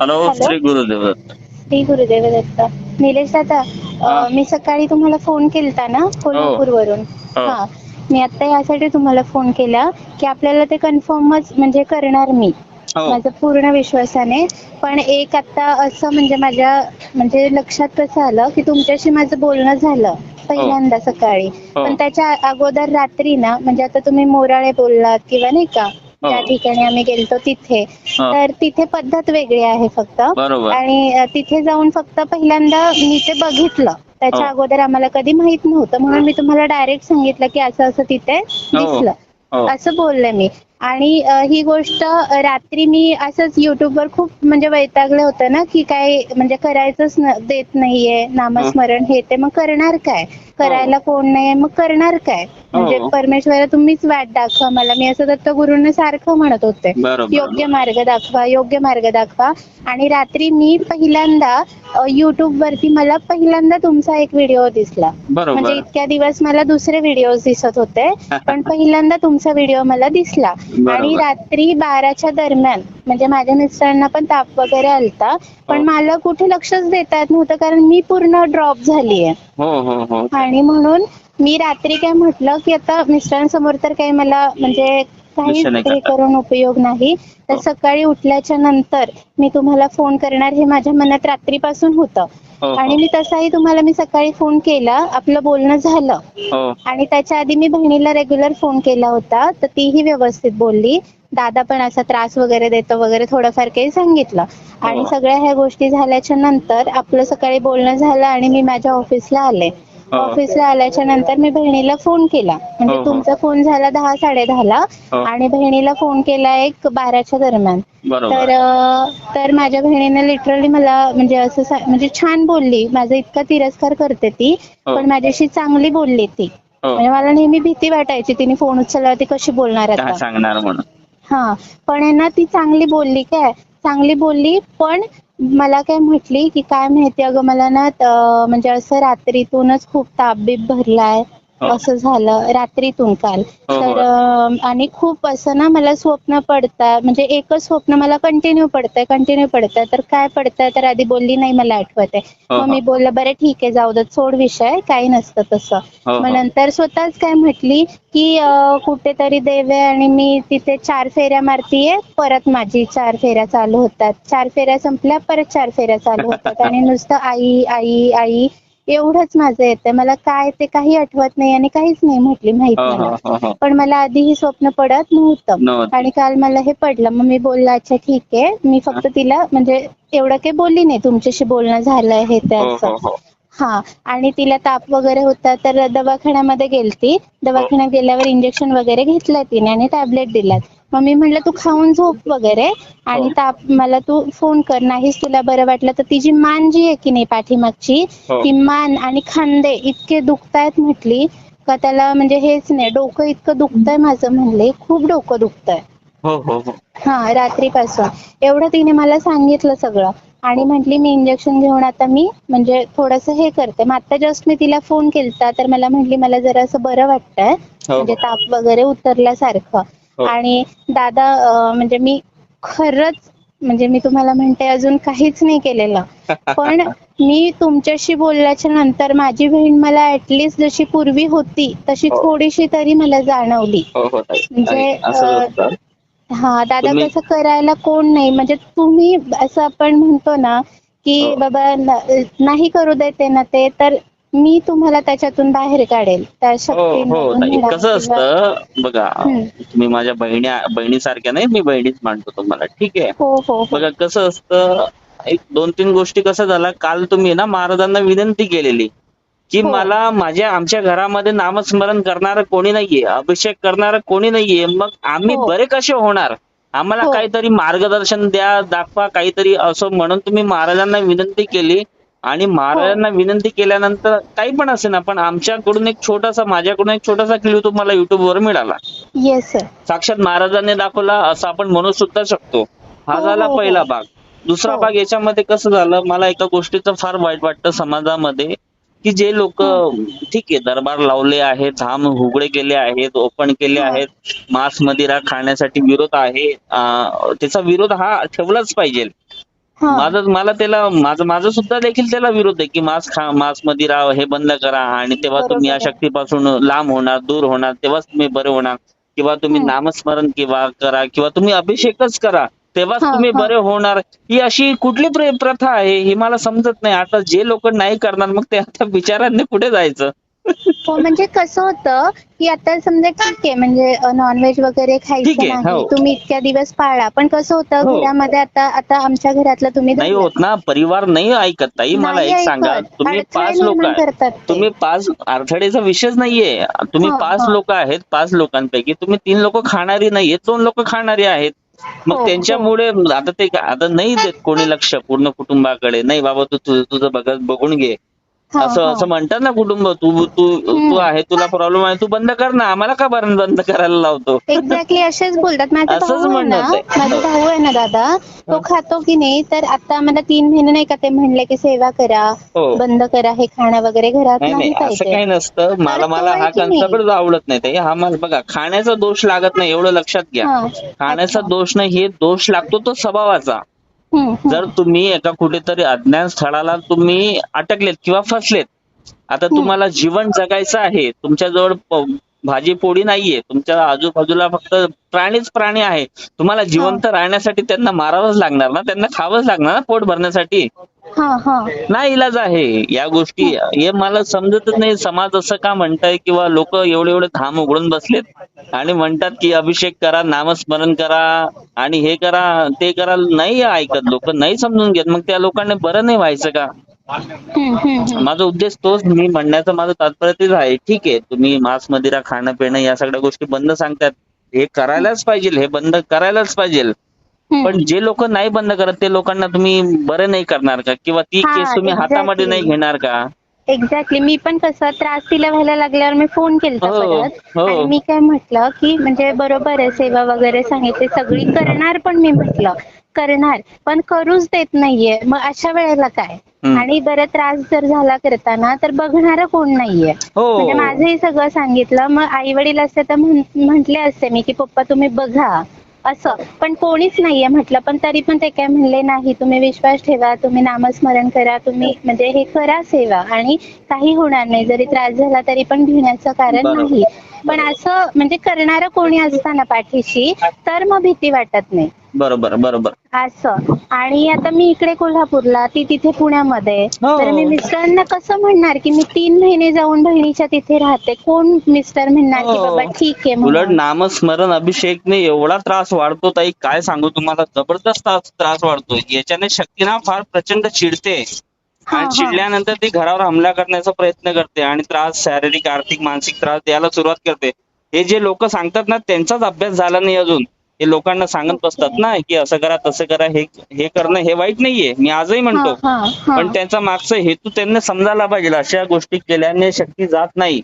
Hello. Shri Gurudev Datta Shri Gurudev Datta Nilesh Dada हा. अं, मी सकाळी तुम्हाला फोन केलता ना कोल्हापूरवरून हो. हा मी आता यासाठी तुम्हाला फोन केला की आपल्याला ते कन्फर्मच म्हणजे करणार मी हो माझा पूर्ण विश्वासाने पण एक आता असं म्हणजे माझ्या म्हणजे लक्षात कसं आलं की तुमच्याशी माझं बोलणं झालं पहिल्यांदा सकाळी हो. पण त्याच्या अगोदर रात्री ना म्हणजे आता तुम्ही मोराळे बोललात किंवा नाही का हो. त्या ठिकाणी आम्ही गेलतो तिथे. हो. तर तिथे पद्धत वेगळी आहे फक्त. आणि तिथे जाऊन फक्त पहिल्यांदा मी ते बघितलं. त्याच्या हो. अगोदर आम्हाला कधी माहीत नव्हतं. म्हणून मी तुम्हाला डायरेक्ट सांगितलं की असं असं तिथे दिसलं. हो. असं बोलले मी. आणि ही गोष्ट रात्री मी असंच युट्यूबवर खूप म्हणजे वैतागले होते ना की काय म्हणजे करायचंच देत नाहीये नामस्मरण हे ते मग करणार काय करायला कोण नाही मग करणार काय म्हणजे हो. परमेश्वरा तुम्हीच वाट दाखवा मला मी असं दत्त गुरुंना सारखं म्हणत होते. योग्य मार्ग दाखवा योग्य मार्ग दाखवा आणि रात्री मी पहिल्यांदा युट्यूब वरती मला पहिल्यांदा तुमचा एक व्हिडिओ दिसला. म्हणजे इतक्या दिवस मला दुसरे व्हिडिओ दिसत होते पण पहिल्यांदा तुमचा व्हिडिओ मला दिसला. आणि रात्री बाराच्या दरम्यान म्हणजे माझ्या मिस्टरांना पण ताप वगैरे आलता पण हो. मला कुठे लक्षच देता येत नव्हतं कारण मी पूर्ण ड्रॉप झालीये हो हो हो आणि म्हणून मी रात्री काय म्हटलं की आता मिस्टरांसमोर तर काही मला म्हणजे काहीच नाही हे करता. करून उपयोग नाही तर हो. सकाळी उठल्याच्या नंतर मी तुम्हाला फोन करणार हे माझ्या मनात रात्रीपासून होतं हो आणि मी तसाही तुम्हाला मी सकाळी फोन केला आपलं बोलणं झालं. हो. आणि त्याच्या आधी मी बहिणीला रेग्युलर फोन केला होता तर तीही व्यवस्थित बोलली. दादा पण असा त्रास वगैरे देतो वगैरे थोडंफार काही सांगितलं. आणि हो. सगळ्या ह्या गोष्टी झाल्याच्यानंतर आपलं सकाळी बोलणं झालं आणि मी माझ्या ऑफिसला आले. हो. ऑफिसला आल्याच्यानंतर मी बहिणीला फोन केला. म्हणजे हो, हो. तुमचा फोन झाला दहा साडे हो. आणि बहिणीला फोन केला एक बाराच्या दरम्यान. बरोबर. तर अं, तर माझ्या बहिणीने लिटरली मला म्हणजे असं सा- म्हणजे छान बोलली. माझा इतका तिरस्कार करते ती हो. पण माझ्याशी चांगली बोलली ती. हो. म्हणजे मला नेहमी भीती वाटायची तिने फोन उचलला ती कशी बोलणार काय आता सांगणार म्हणून. हा. पण आहे ना ती चांगली बोलली काय? चांगली बोलली पण मला काय म्हटली की काय माहिती अगं मला ना म्हणजे असं रात्रीतूनच खूप ताप बीप भरलाय. असं झालं रात्रीतून काल. हो, हो. तर अं, आणि खूप असं ना मला स्वप्न पडतात म्हणजे एकच स्वप्न मला कंटिन्यू पडतंय कंटिन्यू पडतंय. तर काय पडतंय? तर आधी बोलली नाही मला आठवत आहे हो, मग मी हो. बोललं बरं ठीक आहे जाऊ दे सोड विषय काही नसतं तसं. हो, मग हो. नंतर स्वतःच काय म्हटली की अं, कुठेतरी देव आहे आणि मी तिथे चार फेऱ्या मारतीये परत माझी चार फेऱ्या चालू होतात. चार फेऱ्या संपल्या परत चार फेऱ्या चालू होतात. आणि नुसतं आई आई आई एवढंच माझं येतंय. मला काय ते काही आठवत नाही आणि काहीच नाही म्हटली माहीत हो मला. हो हो हो. पण मला आधी ही स्वप्न पडत नव्हतं. नव्हतं. आणि काल मला हे पडलं. मग मी बोलला अच्छा ठीक आहे. मी फक्त तिला म्हणजे एवढं काही बोलली नाही तुमच्याशी बोलणं झालंय हे ते हो असं. हो. हो हा आणि तिला ताप वगैरे होता तर दवाखान्यामध्ये गेलती. दवाखान्यात गेल्यावर इंजेक्शन वगैरे घेतलं तिने आणि टॅबलेट दिल्यात मग मी म्हणलं तू खाऊन झोप वगैरे आणि हो. ताप मला तू फोन कर. नाहीच तुला बरं वाटलं तर तिची मान जी आहे की नाही पाठीमागची हो. ती मान आणि खांदे इतके दुखतायत म्हटली का त्याला म्हणजे हेच नाही डोकं इतकं दुखतंय माझं म्हणले. खूप डोकं दुखतंय. हो हो हो. हा रात्रीपासून. एवढं तिने मला सांगितलं सगळं. आणि म्हटली मी इंजेक्शन घेऊन आता मी म्हणजे थोडस हे करते मग आता जस्ट मी तिला फोन केलता तर मला म्हटली मला जरा असं बरं वाटतंय म्हणजे ताप वगैरे उतरल्यासारखं हो. आणि दादा म्हणजे मी खरंच म्हणजे मी तुम्हाला म्हणते अजून काहीच नाही केलेलं पण मी तुमच्याशी बोलल्याच्या नंतर माझी बहीण मला ऍटलिस्ट जशी पूर्वी होती तशी हो. थोडीशी तरी मला जाणवली हो हो. म्हणजे. हा दादा तुम्ही- कसं करायला कोण नाही. म्हणजे तुम्ही असं आपण म्हणतो ना की हो. बाबा न- नाही करू देते ना ते तर मी तुम्हाला त्याच्यातून बाहेर काढेल. त्या हो हो शक्तीमधून ताई म्हणा कसं किंवा- असतं बघा हम्म. तुम्ही माझ्या बहिणी बहिणीसारख्या नाही मी बहिणीच मानतो तुम्हाला ठीक आहे? हो हो हो. बघा कसं असतं एक दोन तीन गोष्टी कसं झालं काल तुम्ही ना महाराजांना विनंती केलेली. की हो. मला माझ्या आमच्या घरामध्ये नामस्मरण करणारं कोणी नाहीये अभिषेक करणारं कोणी नाहीये मग आम्ही हो. बरे कसे होणार आम्हाला हो. काहीतरी मार्गदर्शन द्या दाखवा काहीतरी असं म्हणून तुम्ही महाराजांना विनंती केली आणि महाराजांना. विनंती केल्यानंतर काही पण असे ना पण आमच्याकडून एक छोटासा माझ्याकडून एक छोटासा क्ल्यू तुम्हाला युट्यूब वर मिळाला येस साक्षात महाराजांनी दाखवला असं आपण म्हणू सुद्धा शकतो हा झाला. पहिला भाग दुसरा. भाग याच्यामध्ये कसं झालं मला एका गोष्टीचं फार वाईट वाटतं समाजामध्ये की जे लोक ठीक आहे दरबार लावले आहेत धाम उघडे केले आहेत ओपन केले हा. आहेत मांस मदिरा खाण्यासाठी विरोध आहे त्याचा विरोध हा ठेवलाच पाहिजे हा. माझं मला त्याला माझं माझं सुद्धा देखील त्याला विरोध आहे की मांस खा मांस मदिरा हे बंद करा आणि तेव्हा तुम्ही या. शक्तीपासून लांब होणार दूर होणार तेव्हाच तुम्ही बरे होणार किंवा तुम्ही. नामस्मरण किंवा करा किंवा तुम्ही अभिषेकच करा तेव्हाच तुम्ही. बरे होणार ही अशी कुठली प्र- प्रथा आहे ही मला समजत नाही आता जे लोक नाही करणार मग ते आता बिचारांनी कुठे जायचं हो म्हणजे कसं होतं की आता समजा ठीक आहे म्हणजे नॉनव्हेज वगैरे खायचं नाही हो. तुम्ही इतक्या दिवस पाळा पण कसं होतं हो. घरामध्ये आता आता आमच्या घरातलं तुम्ही नाही. होत ना परिवार नाही ऐकत ताई मला एक. सांगा तुम्ही पाच लोक करतात. तुम्ही पाच अडथळेचा विषयच नाहीये तुम्ही हा, पाच. लोक आहेत पाच लोकांपैकी तुम्ही तीन लोक खाणारी नाहीये दोन लोक खाणारी आहेत मग त्यांच्यामुळे आता ते आता नाही देत कोणी लक्ष पूर्ण कुटुंबाकडे. नाही बाबा तू तुझं तुझं बघत बघून घे. हा, असं. असं म्हणतात ना कुटुंब तू तू तू. आहे तुला प्रॉब्लेम आहे तू बंद कर ना आम्हाला का बरं बंद करायला लावतो एक्झॅक्टली असेच बोलतात माझा असंच भाऊ आहे ना होतंय. माझा भाऊ आहे ना दादा तो खातो की नाही तर आता मला तीन महिने नाही का ते म्हणले की सेवा करा हो. बंद करा हे खाणं वगैरे घरात नाही नाही नाही असं काही पाहिजे नसतं मला तो मला हा की नाही? कन्सेप्टच आवडत नाही ताई हा मला बघा खाण्याचा दोष लागत नाही एवढं लक्षात घ्या हा. खाण्याचा. दोष नाही हे दोष लागतो तो स्वभावाचा. जर तुम्ही एका कुठेतरी अज्ञान स्थळाला तुम्ही अटकलेत किंवा फसलेत आता तुम्हाला जीवन जगायचं आहे तुमच्याजवळ भाजी पोळी नाहीये. तुमच्या आजूबाजूला फक्त प्राणीच प्राणी आहे. तुम्हाला जिवंत राहण्यासाठी त्यांना मारावंच लागणार ना? त्यांना खावंच लागणार ना पोट भरण्यासाठी? हा हा. ना इलाज आहे या गोष्टी. हे मला समजतच नाही. समाज असं का म्हणताय किंवा लोक एवढे एवढे धाम उघडून बसलेत आणि म्हणतात की अभिषेक करा नामस्मरण करा आणि हे करा ते करा. नाही ऐकत लोक नाही समजून घेत. मग त्या लोकांना बरं नाही व्हायचं का. माझा उद्देश तोच मी म्हणण्याचं माझं तात्पर्य तेच आहे. ठीक आहे तुम्ही मांस मदिरा खाणं पिणं या सगळ्या गोष्टी बंद सांगतात. हे करायलाच पाहिजे हे बंद करायलाच पाहिजे. पण जे लोक नाही बंद करत ते लोकांना तुम्ही बरं नाही करणार का? किंवा ती केस तुम्ही हातामध्ये नाही. घेणार का? एक्झॅक्टली मी पण कसं त्रास तिला व्हायला लागल्यावर मी फोन केलता हो, परत. हो. आणि मी काय म्हटलं की म्हणजे बरोबर आहे सेवा वगैरे सांगितली सगळी करणार पण मी म्हटलं. करणार पण करूच देत नाहीये. मग अशा वेळेला काय. आणि बरं त्रास जर झाला करताना तर बघणार कोण नाहीये. हो. म्हणजे माझंही सगळं सांगितलं. मग आई वडील असते तर म्हण- म्हंटले असते मी की पप्पा तुम्ही बघा. असं. पण कोणीच नाहीये म्हटलं. पण तरी पण ते काय म्हणले नाही तुम्ही विश्वास ठेवा तुम्ही नामस्मरण करा तुम्ही म्हणजे हे करा सेवा. आणि काही होणार नाही. जरी त्रास झाला तरी पण घेण्याचं कारण बरोबर. नाही पण असं म्हणजे करणारं कोणी असताना पाठीशी तर मग भीती वाटत नाही. बरोबर बरोबर. असं. आणि आता मी इकडे कोल्हापूरला ती तिथे पुण्यामध्ये. हो. तर मी मिस्टरांना कसं म्हणणार की मी तीन महिने जाऊन बहिणीच्या तिथे राहते. कोण मिस्टर म्हणणार की हो. बाबा ठीक आहे उलट म्हणून. नामस्मरण अभिषेकने एवढा त्रास वाढतो ताई. काय सांगू तुम्हाला? जबरदस्त त्रास- त्रास वाढतो. याच्याने शक्ती ना फार प्रचंड चिडते. हा, आणि हा. चिडल्यानंतर ती घरावर हमला करण्याचा प्रयत्न करते आणि त्रास शारीरिक आर्थिक मानसिक त्रास द्यायला सुरुवात करते. हे जे लोक सांगतात ना त्यांचाच अभ्यास झाला नाही अजून. हे लोकांना सांगत बसतात ना की असं करा तसं करा हे हे करणं हे वाईट नाहीये. मी आजही म्हणतो. पण त्यांचा मागचा हेतू त्यांना समजायला पाहिजे. अशा गोष्टी केल्याने शक्ती जात नाही.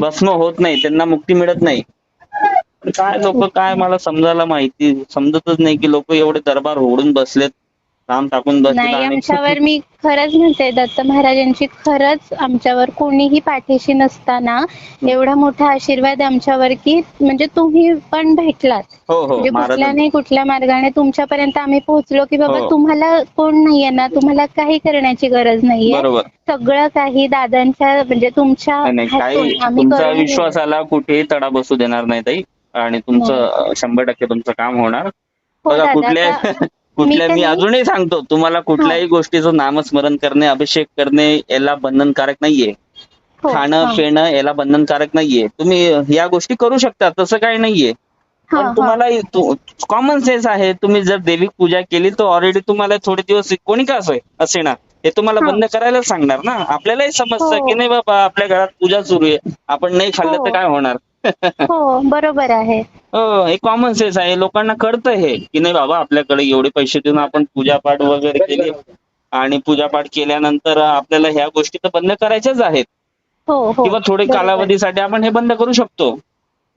भस्म होत नाही. त्यांना मुक्ती मिळत नाही. काय लोक काय मला समजायला माहिती? समजतच नाही की लोक एवढे दरबार ओढून बसलेत. काम टाकून नाही आमच्यावर मी खरंच म्हणते दत्त महाराजांची खरंच आमच्यावर कोणीही पाठीशी नसताना एवढा मोठा आशीर्वाद आमच्यावर की म्हणजे तुम्ही पण भेटलात. हो हो म्हणजे कुठल्या नाही कुठल्या मार्गाने तुमच्यापर्यंत आम्ही पोहोचलो की बाबा हो. तुम्हाला कोण नाहीये ना तुम्हाला काही करण्याची गरज नाहीये. सगळं काही दादांच्या म्हणजे तुमच्या. विश्वासाला कुठेही तडा बसू देणार नाही ताई. आणि तुमचं शंभर टक्के तुमचं काम होणार. हो बघा कुठल्या कुठल्या मी अजूनही सांगतो तुम्हाला कुठल्याही गोष्टीचं नामस्मरण करणे अभिषेक करणे याला बंधनकारक नाहीये हो, खाणं हा. पिणं याला बंधनकारक नाहीये तुम्ही या गोष्टी करू शकता तसं काही नाहीये हा, पण हा. तुम्हाला कॉमन सेन्स आहे तुम्ही जर देविक पूजा केली तर ऑलरेडी तुम्हाला थोडे दिवस कोणी का असोय असे ना हे तुम्हाला हा. बंद करायला सांगणार ना आपल्यालाही समजतं हो. की नाही बाबा आपल्या घरात पूजा सुरू आहे आपण नाही खाल्लं हो. तर काय होणार हो बरोबर आहे. हो हे कॉमन सेन्स आहे. लोकांना कळतं हे की नाही बाबा आपल्याकडे एवढे पैसे देऊन आपण पूजापाठ वगैरे केली. आणि पूजापाठ केल्यानंतर आपल्याला ह्या गोष्टी तर बंद करायच्याच आहेत. हो हो. किंवा थोडे. कालावधीसाठी आपण हे बंद करू शकतो.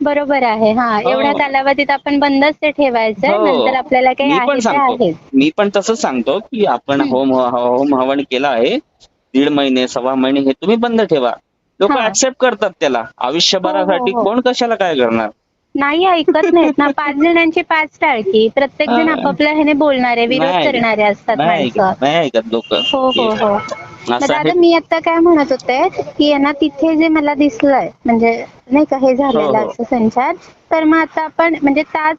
बरोबर आहे. हा हो. एवढ्या कालावधीत आपण बंदच ते ठेवायचं. नंतर आपल्याला काही मी पण ते सांगतो. आहेच मी पण तसंच सांगतो की आपण. होम होम हवन केलं आहे. दीड महिने सव्वा महिने हे तुम्ही बंद ठेवा. लोक हा. ऍक्सेप्ट करतात त्याला आयुष्यभरासाठी हो, हो. कोण कशाला काय करणार नाही ऐकत नाहीत ना पाच जणांची पाच टाळकी प्रत्येक जण हा. आपापल्या ह्याने बोलणारे विरोध नाही. करणारे असतात नाही माणसं ऐकत नाही ऐकत लोक हो हो हो मग असं दादा आहे मी आता काय म्हणत होते की आहे ना तिथे जे मला दिसलंय म्हणजे नाही का हे झालेलं हो, हो. असं संचार तर मग आता आपण म्हणजे त्याच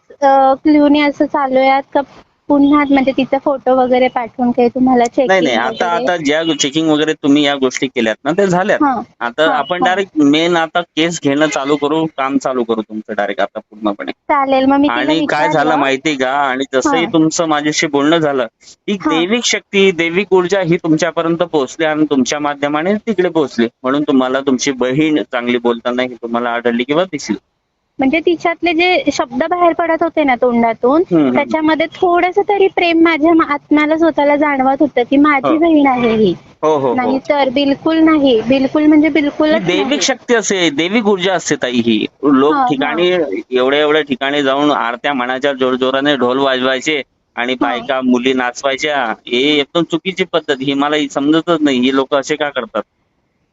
क्ल्यूने असं चालूयात का पुन्हा म्हणजे तिचा फोटो वगैरे पाठवून काही तुम्हाला नाही नाही चेकिंग आता आता ज्या चेकिंग वगैरे तुम्ही या गोष्टी केल्यात ना ते झाल्यात हा आता हा, आपण हा. डायरेक्ट मेन आता केस घेणं चालू करू काम चालू करू तुमचं डायरेक्ट आता पूर्णपणे चालेल मग मी तिला आणि काय झालं. माहिती का आणि जसंही हा. तुमचं माझ्याशी बोलणं झालं हा. दैविक शक्ती दैविक ऊर्जा ही तुमच्यापर्यंत पोहोचली आणि तुमच्या माध्यमाने तिकडे पोहोचली म्हणून तुम्हाला तुमची बहीण चांगली बोलताना ही तुम्हाला आढळली किंवा दिसली म्हणजे तिच्यातले जे शब्द बाहेर पडत होते ना तोंडातून. त्याच्यामध्ये थोडस तरी प्रेम माझ्या आत्म्याला स्वतःला जाणवत होतं की माझी हो. बहीण आहे ही हो हो नाही तर बिलकुल नाही बिलकुल म्हणजे बिलकुलच दैविक. शक्ती असते दैविक ऊर्जा असते ताई ही लोक. ठिकाणी एवढ्या एवढ्या ठिकाणी जाऊन आरत्या मनाच्या जोरजोराने ढोल वाजवायचे आणि. बायका मुली नाचवायच्या हे एकदम चुकीची पद्धत ही मला समजतच नाही ही लोक असे का करतात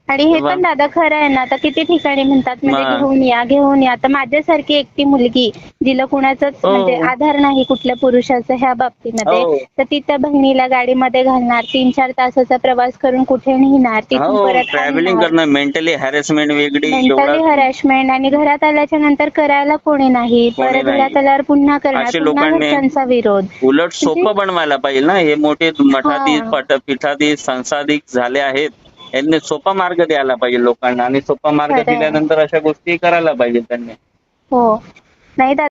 आणि हे. पण दादा खरं आहे ना आता किती ठिकाणी म्हणतात म्हणजे घेऊन या घेऊन या आता माझ्यासारखी एकटी मुलगी जिला कुणाचाच हो. म्हणजे आधार नाही कुठल्या पुरुषाचा ह्या हो. बाबतीमध्ये तर ती त्या बहिणीला गाडीमध्ये घालणार तीन चार तासाचा प्रवास करून कुठे नेणार तिथून हो परत ट्रॅव्हलिंग. करणं मेंटली हॅरेसमेंट वेगळी मेंटली एवढा हॅरॅशमेंट आणि घरात आल्याच्यानंतर करायला कोणी नाही परत. घरात आल्यावर पुन्हा करणार पुन्हा घरच्यांचा विरोध उलट सोपं बनवायला पाहिजे ना हे मोठे मठाधीश हा. पीठाधीश संसाधिक झाले आहेत यांनी सोपा मार्ग द्यायला पाहिजे लोकांना आणि सोपा मार्ग. दिल्यानंतर अशा गोष्टी करायला पाहिजे त्यांनी हो नाही दादा